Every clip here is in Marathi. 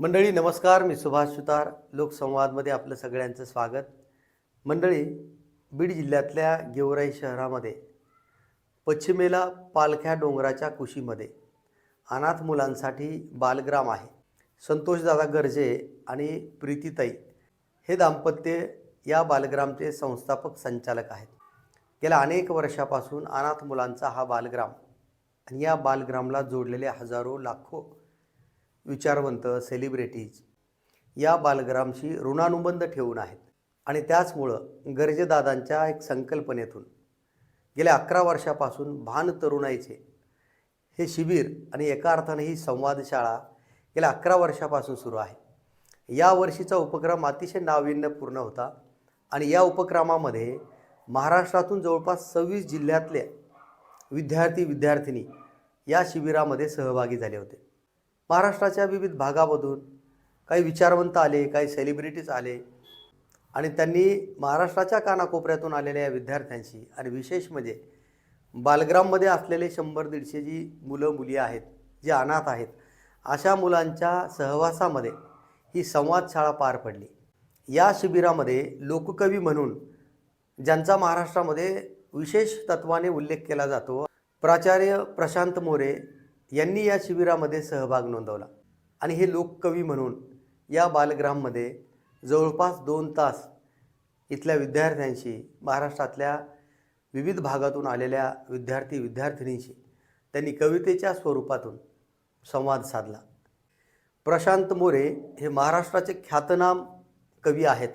मंडळी नमस्कार. मी सुभाष सुतार. लोकसंवादमध्ये आपलं सगळ्यांचं स्वागत. मंडळी बीड जिल्ह्यातल्या गेवराई शहरामध्ये पश्चिमेला पालख्या डोंगराच्या कुशीमध्ये अनाथ मुलांसाठी बालग्राम आहे. संतोषदादा गर्जे आणि प्रीतीताई हे दाम्पत्य या बालग्रामचे संस्थापक संचालक आहेत. गेल्या अनेक वर्षापासून अनाथ मुलांचा हा बालग्राम आणि या बालग्रामला जोडलेले हजारो लाखो विचारवंत सेलिब्रिटीज या बालग्रामशी ऋणानुबंध ठेवून आहेत. आणि त्याचमुळं गरजेदादांच्या एक संकल्पनेतून गेल्या अकरा वर्षापासून भान तरुणाईचे हे शिबिर आणि एका अर्थाने ही संवादशाळा गेल्या अकरा वर्षापासून सुरू आहे. या वर्षीचा उपक्रम अतिशय नाविन्यपूर्ण होता आणि या उपक्रमामध्ये महाराष्ट्रातून जवळपास सव्वीस जिल्ह्यातले विद्यार्थी विद्यार्थिनी या शिबिरामध्ये सहभागी झाले होते. महाराष्ट्राच्या विविध भागामधून काही विचारवंत आले काही सेलिब्रिटीज आले आणि त्यांनी महाराष्ट्राच्या कानाकोपऱ्यातून आलेल्या या विद्यार्थ्यांशी आणि विशेष म्हणजे बालग्राममध्ये असलेले शंभर दीडशे जी मुलं मुली आहेत जे अनाथ आहेत अशा मुलांच्या सहवासामध्ये ही संवादशाळा पार पडली. या शिबिरामध्ये लोककवी म्हणून ज्यांचा महाराष्ट्रामध्ये विशेष तत्वाने उल्लेख केला जातो प्राचार्य प्रशांत मोरे यांनी या शिबिरामध्ये सहभाग नोंदवला. आणि हे लोककवी म्हणून या बालग्राममध्ये जवळपास दोन तास इथल्या विद्यार्थ्यांशी महाराष्ट्रातल्या विविध भागातून आलेल्या विद्यार्थी विद्यार्थिनींशी त्यांनी कवितेच्या स्वरूपातून संवाद साधला. प्रशांत मोरे हे महाराष्ट्राचे ख्यातनाम कवी आहेत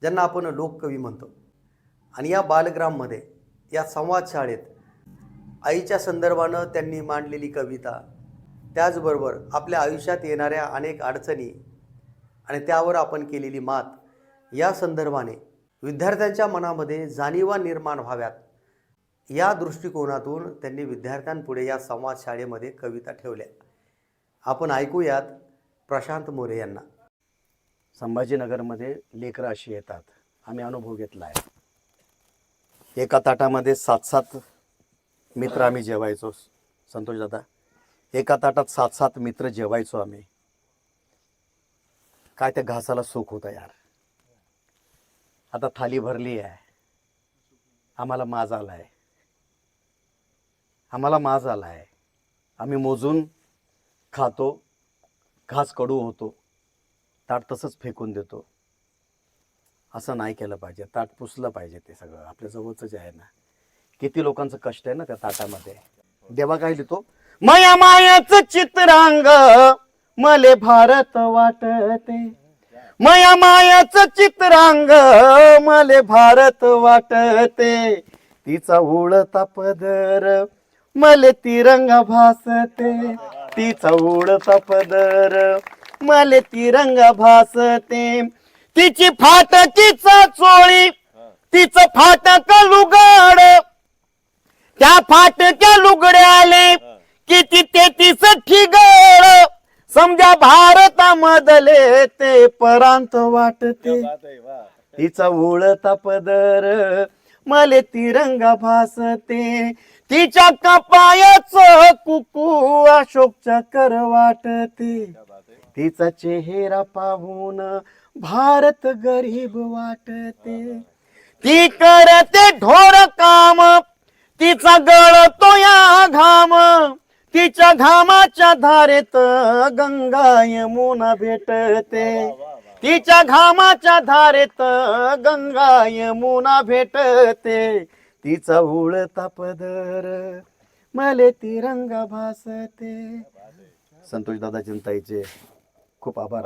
ज्यांना आपण लोककवी म्हणतो. आणि या बालग्राममध्ये या संवाद शाळेत आईच्या संदर्भानं त्यांनी मांडलेली कविता. त्याचबरोबर आपल्या आयुष्यात येणाऱ्या अनेक अडचणी आणि त्यावर आपण केलेली मात या संदर्भाने विद्यार्थ्यांच्या मनामध्ये जाणीवा निर्माण व्हाव्यात. या दृष्टिकोनातून त्यांनी विद्यार्थ्यांपुढे या संवाद शाळेमध्ये कविता ठेवल्या. आपण ऐकूयात प्रशांत मोरे यांना. संभाजीनगरमध्ये लेकरं अशी येतात. आम्ही अनुभव घेतला आहे. एका ताटामध्ये सात सात मित्र आम्ही जेवायचो संतोष दादा एका ताटात सात सात मित्र जेवायचो आम्ही. काय त्या घासाला सुख होतं यार. आता थाली भरली आहे. आम्हाला माज आला आहे आम्हाला माज आला आहे आम्ही मोजून खातो घास कडू होतो ताट तसंच फेकून देतो. असं नाही केलं पाहिजे. ताट पुसलं पाहिजे ते सगळं. आपल्या जवळचं जे आहे ना किती लोकांचं कष्ट आहे ना त्या ताटामध्ये. देवा काय लिहितो? माया मायाच चित्रांग मले भारत वाटते. माया मायाच चित्रांग मले भारत वाटते. तिचा उडता पदर मले तिरंगा भासते. तिचा उडता पदर मले तिरंगा भासते. तिची फाटकीचा चोळी तिचं फाटक लुगाड त्या फाटक्या लुगड्याले किती तेतीस ठिगळ. समजा भारतामधले ते परांत वाटते. तिचा उळता पदर मले तिरंगा भासते. तिच्या कपायाच कुकू अशोक चकर वाटते. तिचा चेहरा पाहून भारत गरीब वाटते. ती करते ढोर काम तिचा गळतो या घाम तिच्या घामाच्या धारेत गंगा यमुना भेटते. तिच्या घामाच्या धारेत गंगा यमुना भेटते. तिचा उळता पदर मले तिरंगा भासते. संतोष दादा चिंताईचे खूप आभार.